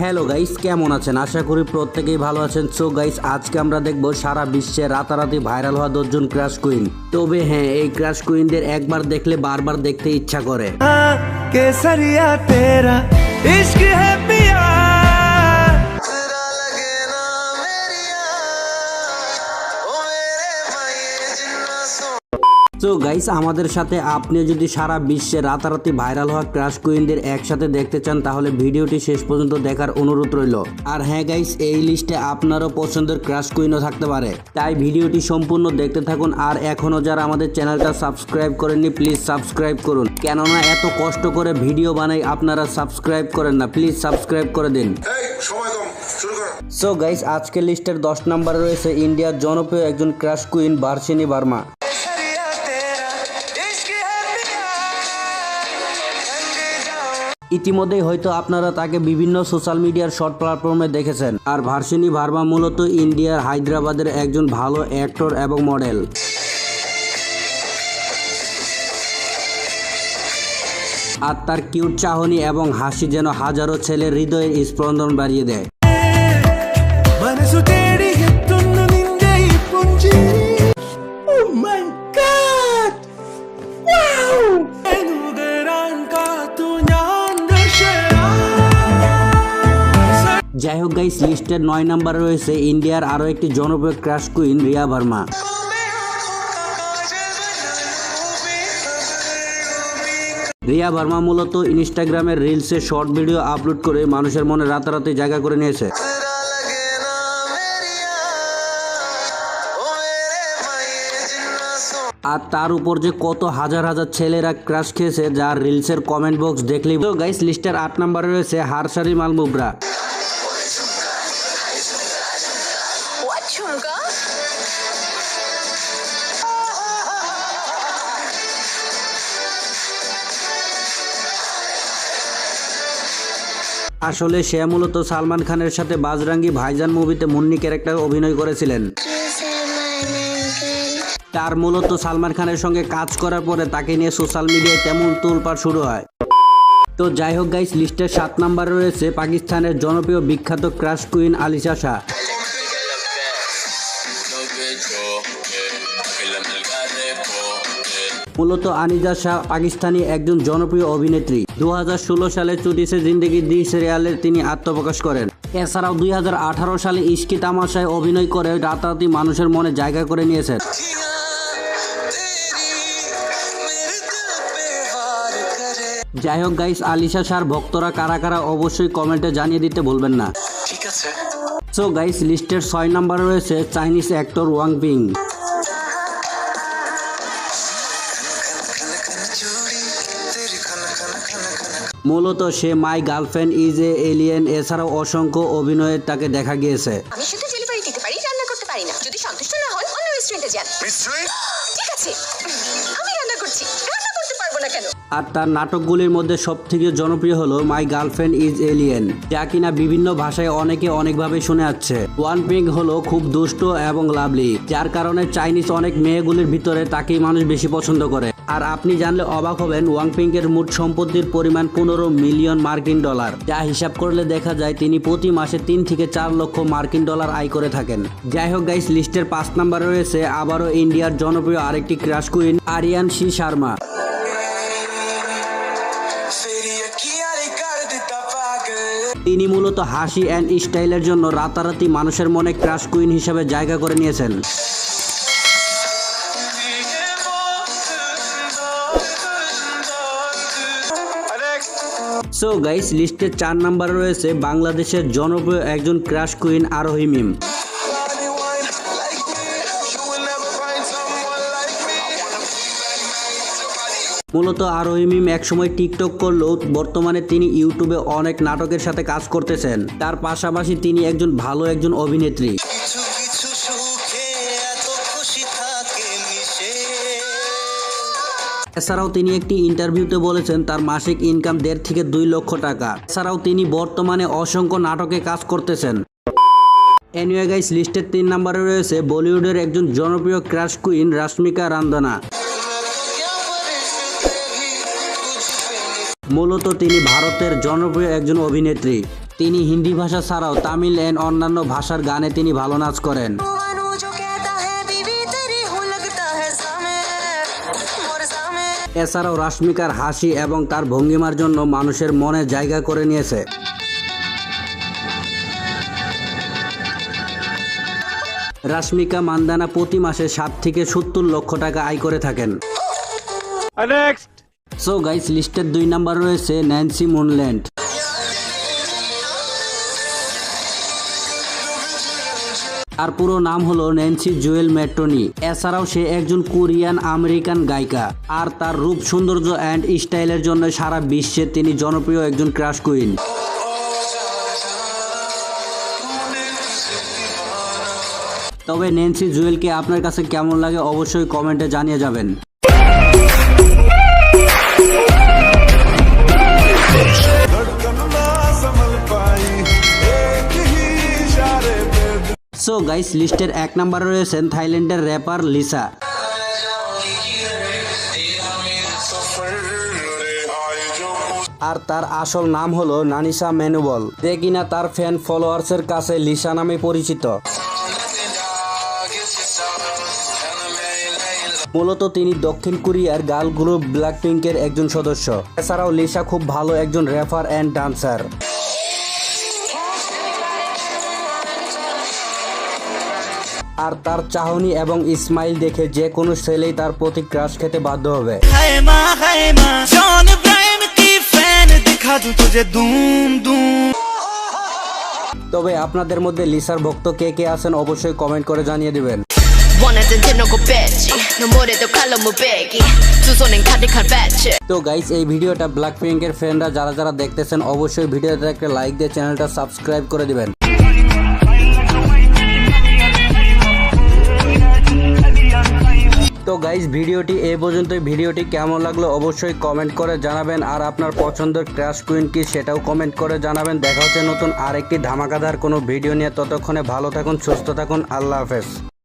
Hello guys কেমন আছেন? আশা করি প্রত্যেকেই ভালো আছেন। সো গাইস আজকে আমরা দেখব সারা বিশ্বে রাতারাতি ভাইরাল হওয়া দশজন ক্রাশ কুইন তবে হ্যাঁ এই ক্রাশ কুইনদের একবার দেখলে বারবার দেখতে ইচ্ছা করে। হ্যাঁ, কেসারিয়া তেরা, ইশক হ্যাপি তো গাইস আমাদের সাথে আপনি যদি সারা বিশ্বে রাতারাতি ভাইরাল হওয়া ক্রাশ কুইনদের একসাথে দেখতে চান তাহলে ভিডিওটি শেষ পর্যন্ত দেখার অনুরোধ রইল। আর হ্যাঁ গাইস এই লিস্টে আপনারও পছন্দের ক্রাশ কুইনও থাকতে পারে। তাই ভিডিওটি সম্পূর্ণ দেখতে থাকুন আর এখনও যারা আমাদের চ্যানেলটা সাবস্ক্রাইব করেননি প্লিজ সাবস্ক্রাইব করুন। কেননা এত কষ্ট করে ভিডিও বানাই আপনারা সাবস্ক্রাইব করেন না প্লিজ সাবস্ক্রাইব করে দিন। সময় কম শুরু করো। সো গাইস আজকের লিস্টের দশ নম্বরে রয়েছে ইন্ডিয়ার জনপ্রিয় একজন ক্রাশ কুইন বার্ষিনী বার্মা ইতিমধ্যেই হয়তো আপনারা তাকে বিভিন্ন সোশ্যাল মিডিয়ার শর্ট প্ল্যাটফর্মে দেখেছেন। আর ভার্সিনি ভার্মা মূলত ইন্ডিয়ার হায়দ্রাবাদের একজন ভালো অ্যাক্টর এবং মডেল। আর তার কিউট চাহনি এবং হাসি যেন হাজারো ছেলের হৃদয়ের স্পন্দন বাড়িয়ে দেয়। যাই হোক গাইস লিস্টের নয় নাম্বার রয়েছে ইন্ডিয়ার আরও একটি জনপ্রিয় ক্রাশ কুইন রিয়া ভার্মা। রিয়া ভার্মা মূলত ইনস্টাগ্রামের রিলসে শর্ট ভিডিও আপলোড করে মানুষের মনে রাতারাতি জায়গা করে নিয়েছে। আর তার উপর যে কত হাজার হাজার ছেলেরা ক্রাশ খেয়েছে, যার রিলসের কমেন্ট বক্স দেখলেই গাইস লিস্টের আট নাম্বারে রয়েছে হারসারি মালমুবরা। আসলে সে মূলত সালমান খানের সাথে বাজরাঙ্গি ভাইজান মুভিতে মুন্নি ক্যারেক্টার অভিনয় করেছিলেন। তার মূলত সালমান খানের সঙ্গে কাজ করার পরে তাকে নিয়ে সোশ্যাল মিডিয়ায় তেমন তোলপাড় শুরু হয়। তো যাই হোক গাইস লিস্টের সাত নাম্বার রয়েছে পাকিস্তানের জনপ্রিয় বিখ্যাত ক্রাশ কুইন আলিশা শাহ। মূলত আনিজা শাহ পাকিস্তানি একজন জনপ্রিয় অভিনেত্রী। দু হাজার ষোলো সালে চুটিসে জিন্দগি দি সিরিয়ালে তিনি আত্মপ্রকাশ করেন। এছাড়াও দুই হাজার আঠারো সালে ইস্কি তামাশায় অভিনয় করে রাতারাতি মানুষের মনে জায়গা করে নিয়েছেন। যাই হোক গাইস, আলিশা শাহর ভক্তরা কারা কারা অবশ্যই কমেন্টে জানিয়ে দিতে ভুলবেন না। ঠিক আছে। সো গাইস লিস্টের ছয় নাম্বার রয়েছে চাইনিজ অ্যাক্টর ওয়াং বিং মূলত সে my girlfriend is a alien এছাড়াও অসংখ্য অভিনয়ের তাকে দেখা গিয়েছে। আর তার নাটকগুলির মধ্যে সবথেকে জনপ্রিয় হলো মাই গার্লফ্রেন্ড ইজ এলিয়েন, যা কিনা বিভিন্ন ভাষায় অনেকে অনেকভাবে শুনে আসছে। ওয়ান পিং হলো খুব দুষ্ট এবং লাভলি, যার কারণে চাইনিজ অনেক মেয়েগুলির ভিতরে তাকেই মানুষ বেশি পছন্দ করে। আর আপনি জানলে অবাক হবেন ওয়াং পিংকের মোট সম্পত্তির পরিমাণ পনেরো মিলিয়ন মার্কিন ডলার, যা হিসাব করলে দেখা যায় তিনি প্রতি মাসে তিন থেকে চার লক্ষ মার্কিন ডলার আয় করে থাকেন। যাই হোক গাইস, লিস্টের পাঁচ নাম্বার রয়েছে আবারও ইন্ডিয়ার জনপ্রিয় আরেকটি ক্রাশ কুইন, আরিয়ান শি শর্মা। তিনি মূলত হাসি অ্যান্ড স্টাইলের জন্য রাতারাতি মানুষের মনে ক্রাশ কুইন হিসেবে জায়গা করে নিয়েছেন। সো গাইস লিস্টের চার নাম্বার রয়েছে বাংলাদেশের জনপ্রিয় একজন ক্রাশ কুইন আরোহী মিম মূলত আরোহী মিম একসময় টিকটক করলেও বর্তমানে তিনি ইউটিউবে অনেক নাটকের সাথে কাজ করতেছেন। তার পাশাপাশি তিনি একজন ভালো একজন অভিনেত্রী। এছাড়াও তিনি একটি ইন্টারভিউতে বলেছেন তার মাসিক ইনকাম দেড় থেকে দুই লক্ষ টাকা। এছাড়াও তিনি বর্তমানে অসংখ্য নাটকে কাজ করতেছেন। এনিওয়ে গাইস লিস্টের তিন নম্বরে রয়েছে বলিউডের একজন জনপ্রিয় ক্রাশ কুইন রাশ্মিকা রান্দনা। মূলত তিনি ভারতের জনপ্রিয় একজন অভিনেত্রী। তিনি হিন্দি ভাষা ছাড়াও তামিল এন্ড অন্যান্য ভাষার গানে তিনি ভালো নাচ করেন। এছাড়াও রাশ্মিকার হাসি এবং তার ভঙ্গিমার জন্য মানুষের মনে জায়গা করে নিয়েছে। রাশ্মিকা মান্দানা প্রতি মাসে ষাট থেকে সত্তর লক্ষ টাকা আয় করে থাকেন। সো গাইস লিস্টের দুই নাম্বার রয়েছে ন্যান্সি মুনল্যান্ড তার পুরো নাম হলো ন্যান্সি জুয়েল মেট্রোনি এছাড়াও সে একজন কোরিয়ান আমেরিকান গায়িকা। আর তার রূপ, সৌন্দর্য অ্যান্ড স্টাইলের জন্য সারা বিশ্বে তিনি জনপ্রিয় একজন ক্রাশ কুইন তবে ন্যান্সি জুয়েলকে আপনার কাছে কেমন লাগে অবশ্যই কমেন্টে জানিয়ে যাবেন। গাইস লিস্টের এক নম্বরে রয়েছেন থাইল্যান্ডের র্যাপার লিসা আর তার আসল নাম হলো নানিসা ম্যানুবল যে কিনা তার ফ্যান ফলোয়ার্সের কাছে লিসা নামে পরিচিত। মূলত তিনি দক্ষিণ কোরিয়ার গার্ল গ্রুপ ব্ল্যাক পিঙ্কের একজন সদস্য। এছাড়াও লিসা খুব ভালো একজন র্যাপার অ্যান্ড ডান্সার আর তার চাহনি এবং স্মাইল দেখে যে কোনো ছেলেই তার প্রতি ক্রাশ খেতে বাধ্য হবে। তবে আপনাদের মধ্যে লিসার ভক্ত কে কে আছেন অবশ্যই কমেন্ট করে জানিয়ে দিবেন। তো গাইস এই ভিডিওটা ব্ল্যাক পিঙ্কের ফ্রেন্ডরা যারা যারা দেখতেছেন অবশ্যই ভিডিওটা একটা লাইক দিয়ে চ্যানেলটা সাবস্ক্রাইব করে দিবেন। তো গাইস ভিডিওটি এই পর্যন্তই। ভিডিওটি কেমন লাগল অবশ্যই কমেন্ট করে জানাবেন। আর আপনার পছন্দের ক্র্যাশ কুইন কি সেটাও কমেন্ট করে জানাবেন। দেখা হচ্ছে নতুন আরেকটি ধামাকাদার কোনো ভিডিও নিয়ে। ততক্ষণে ভালো থাকুন, সুস্থ থাকুন। আল্লাহ হাফেজ।